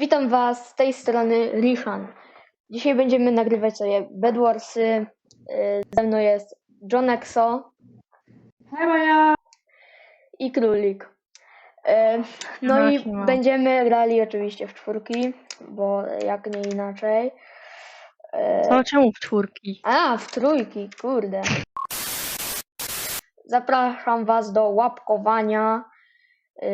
Witam Was z tej strony Rishan. Dzisiaj będziemy nagrywać sobie Bedwarsy. Yy, Ze mną jest John Exo Chyba ja. i Królik. Yy, No i będziemy grali oczywiście w czwórki, bo jak nie inaczej. Yy, Co, czemu w czwórki? A, w trójki, kurde. Zapraszam Was do łapkowania,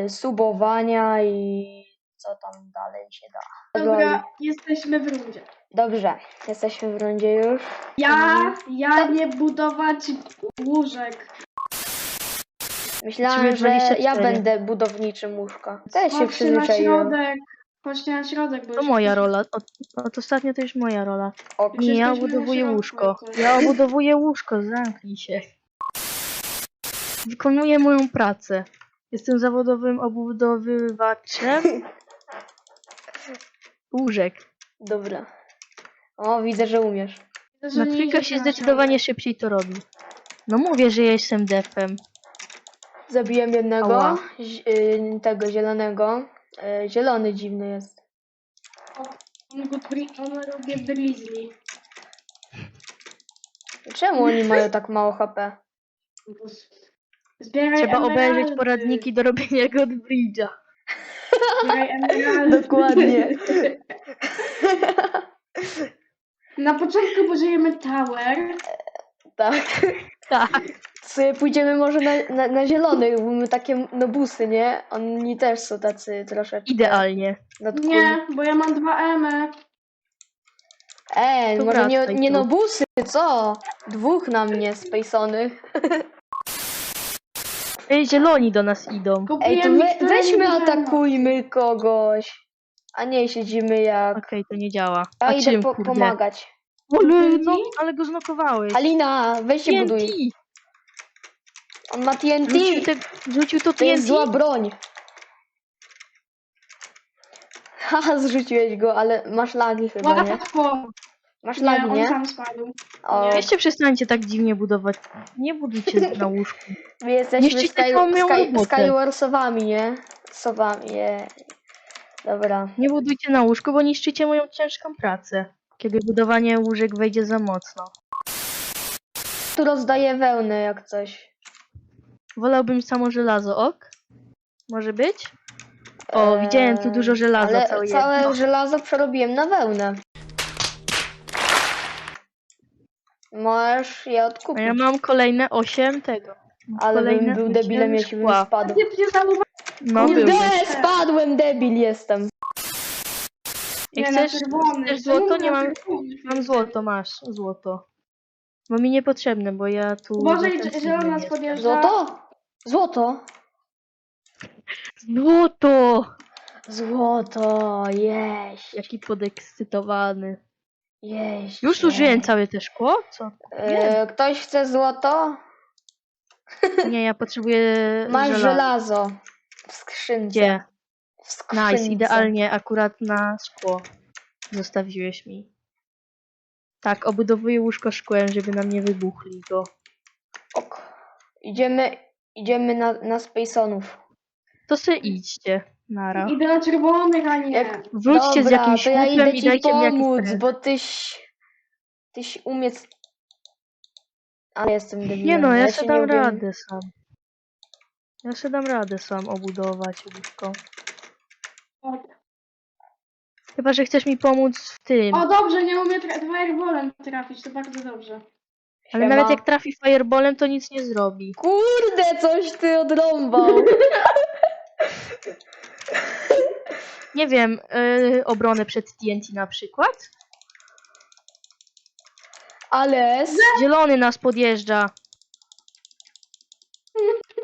subowania i co tam dalej się da. Dobra, jesteśmy w rundzie. Dobrze, jesteśmy w rundzie już. Ja, ja nie budować łóżek. Myślałam, Ciebie że 24. ja będę budowniczym łóżka. Też się Chodźcie na przyzwyczaiłem. środek. Chodźcie na środek, bo To już moja rola. Od, od ostatnio to już moja rola. Ok. Już Nie, ja jesteśmy na obudowuję środku, łóżko. to- Ja obudowuję łóżko, zamknij się. Wykonuję moją pracę. Jestem zawodowym obudowywaczem łóżek. Dobra. O, widzę, że umiesz. Trójkę idziecie się zdecydowanie szybciej to robi. No mówię, że ja jestem defem. Zabiłem jednego, Ała. zi- y, tego zielonego. Y, Zielony dziwny jest. On go bri- on robi drizzly. Czemu oni mają tak mało HP? Zbieraj Trzeba obejrzeć emeraldy. poradniki do robienia Godbridge'a. Dokładnie. Na początku budujemy tower. Tak. Tak. Sobie pójdziemy może na, na, na zielonych, bo my takie nobusy, nie? Oni też są tacy troszeczkę. Idealnie. Nie, bo ja mam dwa emy. Ej, To może nie, wracaj nie tu. nobusy, co? Dwóch na mnie spejsonych. Ej, zieloni do nas idą. Ej, to we, weźmy nie atakujmy kogoś. A nie siedzimy jak. Okej, to nie działa. Ja A idę czym, po, kurde? pomagać. Ale, no, ale go znokowałeś. Alina, weź się TNT! buduj. On ma TNT. Rzucił, te, rzucił to To jest zła TNT? broń. Haha, zrzuciłeś go, ale masz lagi chyba, nie? Łatwo. Masz Nie, lagi, on nie? sam spadł. O, Weźcie przestańcie tak dziwnie budować. Nie budujcie na łóżku. my jesteśmy niszczycie Sky, Sky, robotę. Skywarsowami, nie? Sowami, je. Dobra. Nie budujcie na łóżku, bo niszczycie moją ciężką pracę. Kiedy budowanie łóżek wejdzie za mocno. Tu rozdaję wełnę jak coś. Wolałbym samo żelazo, ok? Może być? O, widziałem tu dużo żelaza, Ale całe całe jedno. żelazo przerobiłem na wełnę. Możesz je A odkupić. ja mam kolejne 8 tego. Ale bym kolejne był osiem debilem, jeśli bym szkła. spadł. Nie, nie zauważyłem. No, Kurde, byłbyś. spadłem, debil jestem. Jak Nie, chcesz, chcesz złoto? Nie mam, mam złoto, masz złoto. Bo mi niepotrzebne, bo ja tu... Boże, i defensywny zielona jestem. podjeżdża. Złoto? Złoto? Złoto! Złoto, jeść, Jaki podekscytowany. Już zużyłem jeść. całe te szkło? Co? E, ktoś chce złoto? Nie, ja potrzebuję Masz żelaza. żelazo w skrzynce. Gdzie? W skrzynce. Nice, idealnie akurat na szkło zostawiłeś mi. Tak, obudowuję łóżko szkłem, żeby nam nie wybuchli go. Ok. Idziemy, idziemy na, na Spaconów. To se idźcie. Nara. Idę na czerwonych, a nie. Jak- Wróćcie z Dobra, jakimś to ja łupem idę i ci dajcie mi jakiś pomóc, prezent. bo tyś... Tyś umiec... Ale jestem debilem. Nie no, ja się nie dam umiem. radę sam. Ja sobie dam radę sam obudować łóżko. Chyba, że chcesz mi pomóc w tym. O, dobrze, nie umie tra- fireballem trafić, to bardzo dobrze. Ale Siema. nawet jak trafi fireballem, to nic nie zrobi. Kurde, coś ty odrąbał. Nie wiem, yy, obronę przed TNT na przykład. Ale... Zielony nas podjeżdża.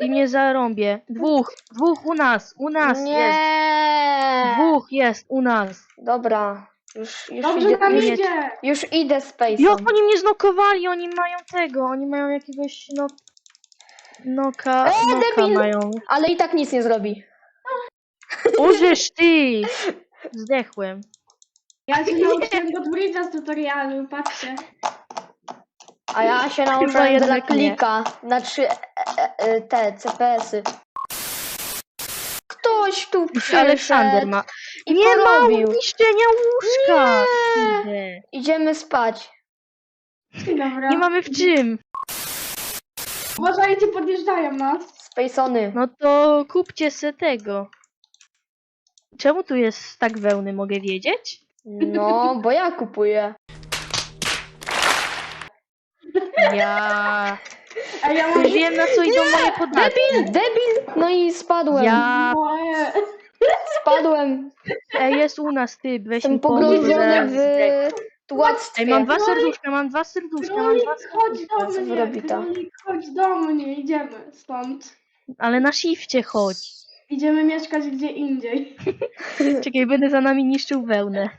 I mnie zarąbie. Dwóch, dwóch u nas, u nas jest. Nie. Dwóch jest u nas. Dobra. Już, już Dobrze idę, nam już, idzie. już idę Space'em. Jak oni mnie znokowali? Oni mają tego, oni mają jakiegoś no... Noka, E, noka debil! mają. Ale i tak nic nie zrobi. Użysz ty! Zdechłem. Ja się nauczyłem do Bridge'a z tutorialu, patrzcie. A ja się nauczyłem dla nie. klika na trzy e, e, e, te CPS-y. Kto ktoś tu przyszedł Aleksander ma. i Nie ma porobił. niszczenia łóżka! Kurde. Idziemy spać. Dobra. Nie mamy w czym. Uważajcie, podjeżdżają nas. Spacony. No to kupcie se tego. Czemu tu jest tak wełny, mogę wiedzieć? No, bo ja kupuję. Ja A ja już wiem na co idą moje podatki. Debil, debil! No i spadłem. Ja Moje... Spadłem. Ej, jest u nas typ, weź Jestem mi pomóż. pogrążony zaraz w. Ej, mam dwa serduszka, mam dwa serduszka, mam Królik, dwa chodź do Co mnie, robi to? Królik, chodź do mnie, idziemy stąd. Ale na shifcie chodź. Idziemy mieszkać gdzie indziej. Czekaj, będę za nami niszczył wełnę.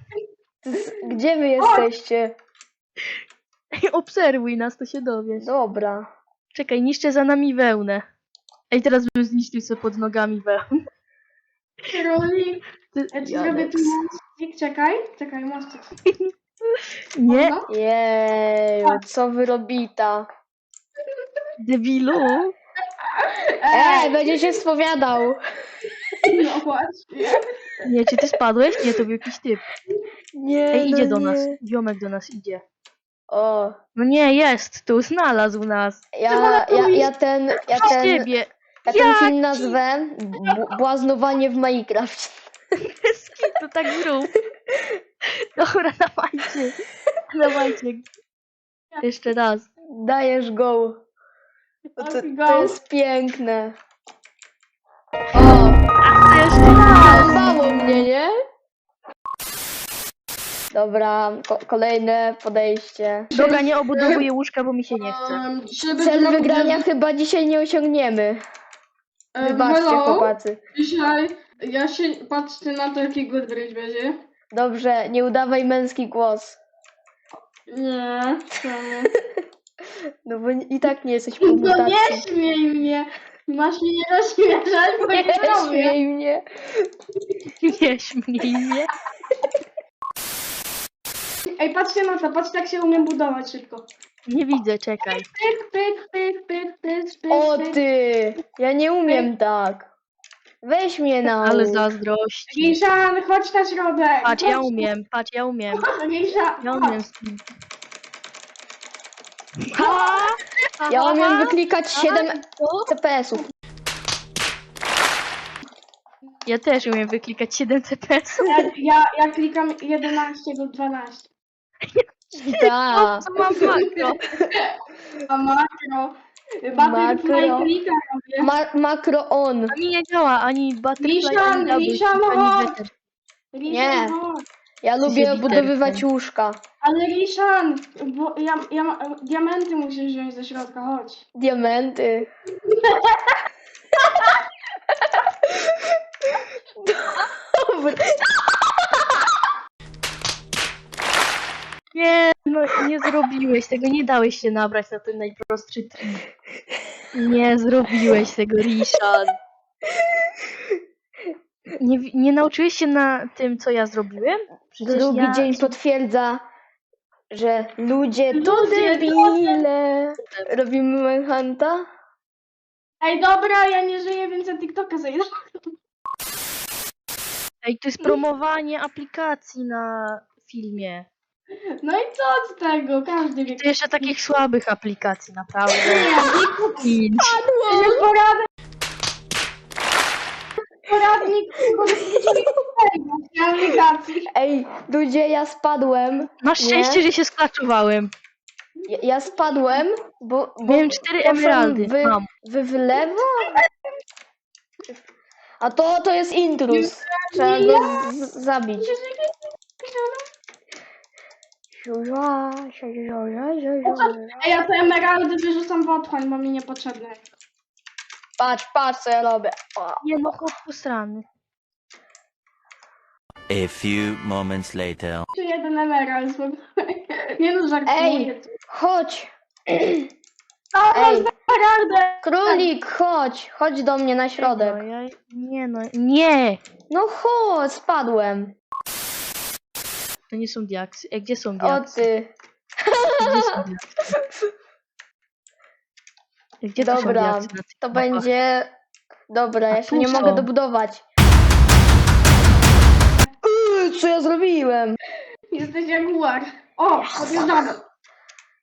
Gdzie wy jesteście? Ej, obserwuj nas, to się dowiesz. Dobra. Czekaj, niszczę za nami wełnę. Ej, teraz bym zniszczył sobie pod nogami wełnę. Ty- ja ci zrobię tu mostik, czekaj, czekaj, mostik. Nie, No, Jeju, co wy robita? debilu. Ej, będzie się spowiadał. no właśnie. Nie, czy ty spadłeś? Nie, to był jakiś typ. Nie, Ej, idzie no do nas. nie. Ziomek do nas idzie. O, No nie, jest, tu znalazł nas. ja, ja, ja ten, ja Przez ten, ciebie. ja ten film nazwę B- Błaznowanie w Minecraft. Bez kitu, tak zrób. Dobra, dawajcie. Dawajcie. Jeszcze raz. Dajesz go. To, to jest piękne. O, A chcę jeszcze zbało mnie, nie? Dobra, ko kolejne podejście. Dobra, nie obudowuję łóżka, bo mi się nie chce. Um, żeby Cel wygrania chyba dzisiaj nie osiągniemy. Em, Wybaczcie, hello? chłopacy. Dzisiaj ja się patrzcie na to, jaki Goodrich będzie. Dobrze, nie udawaj męski głos. Nie, czemu? No bo i tak nie jesteś po No mutacji. nie śmiej mnie! Masz mnie nie rozśmieszać, bo nie, Nie śmiej mnie. Nie śmiej mnie. Ej, patrzcie na to, patrzcie jak się umiem budować szybko. Nie widzę, czekaj. Pyk, pyk, pyk, pyk, pyk, pyk, O pyk. ty! Ja nie umiem tak. Weź mnie na Ale zazdrości. Rizan, chodź na środek! Patrz, ja Chodź. umiem, patrz, ja umiem. Rizan, Ja umiem z tym. Ha! Ja umiem wyklikać 7 Co? CPS-ów. Ja też umiem wyklikać 7 CPS. Ja, ja, ja klikam 11 lub 12. Da. Mam makro? A makro. Makro. Klika robię. Ma makro on. Ani nie działa, ani butterfly, Liszan, ani double Liszan, click, ani chodź. Nie. Chodź. Ja lubię literką. obudowywać łóżka. Ale Riszan, bo ja, ja, ma- diamenty musisz wziąć ze środka, chodź. Diamenty. Dobra. Nie, no nie zrobiłeś tego, nie dałeś się nabrać na ten najprostszy trik. Nie zrobiłeś tego, Rishan. Nie, nie nauczyłeś się na tym, co ja zrobiłem? Przecież Drugi ja... dzień potwierdza, że ludzie to Ludzie to debile. Robimy manhunta? Ej, dobra, ja nie żyję, więc na TikToka zejdę. Ej, to jest promowanie aplikacji na filmie. No i co z tego? Każdy wie. To jeszcze takich słabych aplikacji, naprawdę. Nie, Pięć. Przecież poradnik. Poradnik. Ej, ludzie, ja spadłem. Masz Nie. szczęście, że się sklaczowałem. Ja, ja spadłem, bo, bo Miałem cztery poszłam emeraldy. Wy, Mam. wy w lewo? A to, to jest intrus. Trzeba go z- zabić. Ej, ja te emeraldy wyrzucam w otchłań, bo mi niepotrzebne. Patrz, patrz co ja robię. O, Nie no, chłop posrany. A few moments later. Tu jeden emerald. bo- Nie no, żartuję. Ej. chodź. O, Ej. Ej. emeraldę! Królik, chodź. Chodź do mnie na środek. No, ja... Nie no, nie! No chodź, spadłem. To nie są diaksy. Ej, gdzie są O diaksy? ty. Gdzie są diaksy? Gdzie Dobra, to będzie... Dobra, A ja się nie co? mogę dobudować. Yy, Co ja zrobiłem? Jesteś jaguar. O, odjeżdżamy.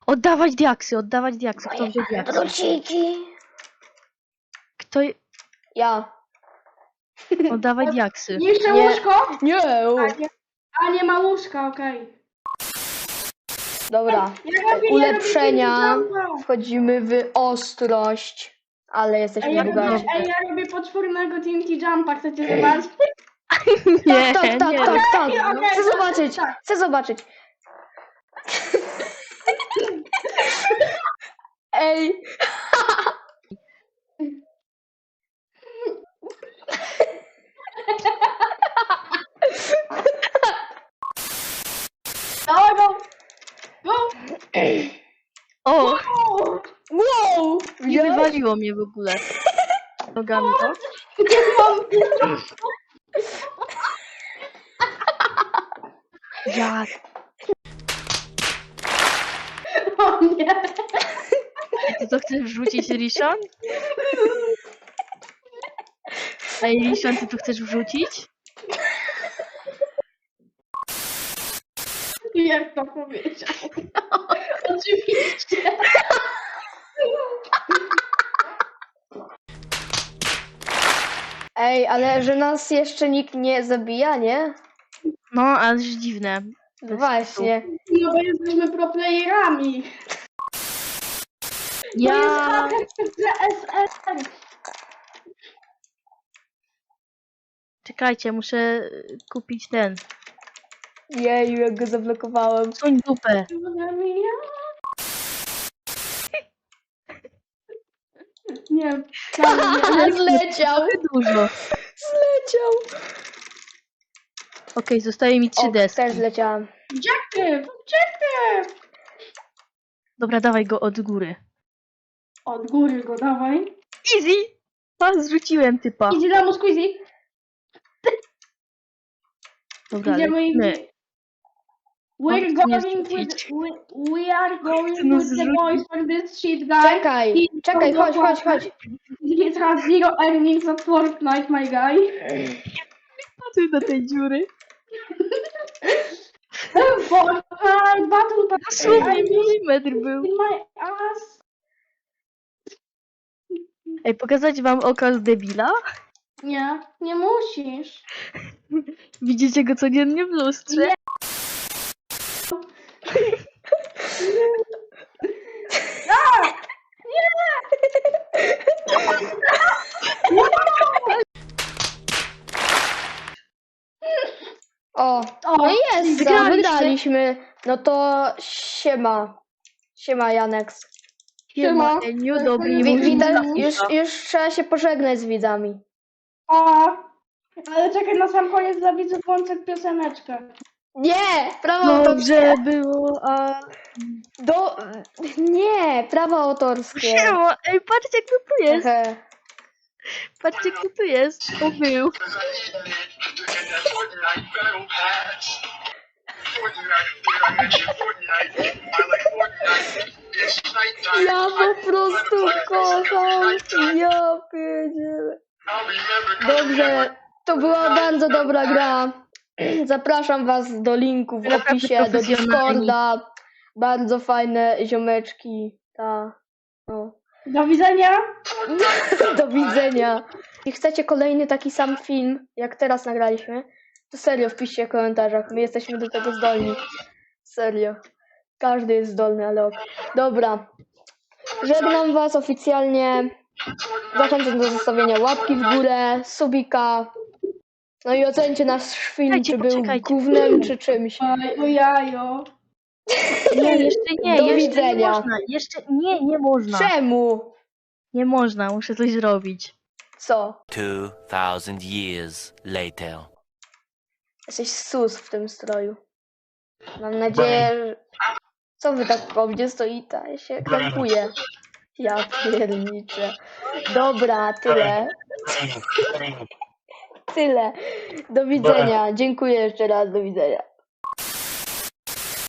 Oddawać diaksy, oddawać diaksy. Kto wziął diaksy? Wróciki. Kto... Ja. Oddawać diaksy. Jeszcze łóżko? Nie. A nie, a nie ma łóżka, okej. Dobra. Ulepszenia. Wchodzimy w ostrość. Ale Ej, jesteśmy ja robię, bogaci. ej, ja robię poczwórnego TNT Jumpa, chcecie zobaczyć? Nie, Tak, tak, tak, nie. tak, tak. okej, Chcę tak, zobaczyć. tak. Chcę zobaczyć. Ej. Dawaj, go! Go! O! O! Wow. Nie wywaliło mnie w ogóle. Nogami, o. Nie mam... Jak? O nie! Ty to chcesz wrzucić, Rishon? Ej, Rishon, ty to chcesz wrzucić? Jak to powiedział? Oczywiście. Ej, ale że nas jeszcze nikt nie zabija, nie? No, ale dziwne. No Właśnie. No bo jesteśmy proplayerami. To jest Ja... haker. Czekajcie, muszę y, kupić ten. Jeju, jak go zablokowałem. Suń dupę. Wcale nie. Ale zleciał. Dużo. Zleciał. Okej, zostaje mi trzy O, deski. też zleciałem. Objective! Objective! Dobra, dawaj go od góry. Od góry go dawaj. Easy! A, zrzuciłem typa. Idzie do Squeezy. Dobra, Idziemy i... lecimy. We're On going with... We, we are going with the boys for this shit, guys. Czekaj, czekaj, chodź, chodź, chodź. It has zero earnings at Fortnite, my guy. Ty do tej dziury. Fortnite Battle Pass. Milimetr był. in my ass. Ej, pokazać wam okaz debila? Nie, nie musisz. Widzicie go codziennie w lustrze? Nie. O, O, no jest, co, wygraliście. wygraliśmy. No to siema. Siema, Janek. Siema. Eniu, dobry Wi- już, już trzeba się pożegnać z widzami. A, ale czekaj, na sam koniec dla widzów włączę pioseneczkę. Nie, prawo autorskie. Dobrze było, a... Do... Nie, prawa autorskie. Siema, ej, patrzcie kto tu jest. Ehe. Patrzcie kto tu jest. To był. Ja po prostu kocham. Ja pierdzielę. Dobrze, to była bardzo dobra gra. Zapraszam was do linku w opisie, do. Discorda. Bardzo fajne ziomeczki. Ta. No. Do widzenia. Do widzenia. Jeśli chcecie kolejny taki sam film, jak teraz nagraliśmy, to serio wpiszcie w komentarzach. My jesteśmy do tego zdolni. Serio. Każdy jest zdolny, ale ok. Dobra. Żegnam was oficjalnie. Zachęcam do zostawienia łapki w górę, subika. No i ocencie nasz film, Czekajcie, czy był poczekajcie. gównem, czy czymś. Oj, o jajo. Nie, jeszcze nie, Do jeszcze widzenia. nie można. Jeszcze nie, nie można. Czemu? Nie można, muszę coś zrobić. Co? 2,000 years later. Jesteś sus w tym stroju. Mam nadzieję, że... Co wy tak po mnie stoite? Ja się krępuję. Ja pierniczę. Dobra, tyle. Tyle. Do widzenia. Dziękuję jeszcze raz. Do widzenia.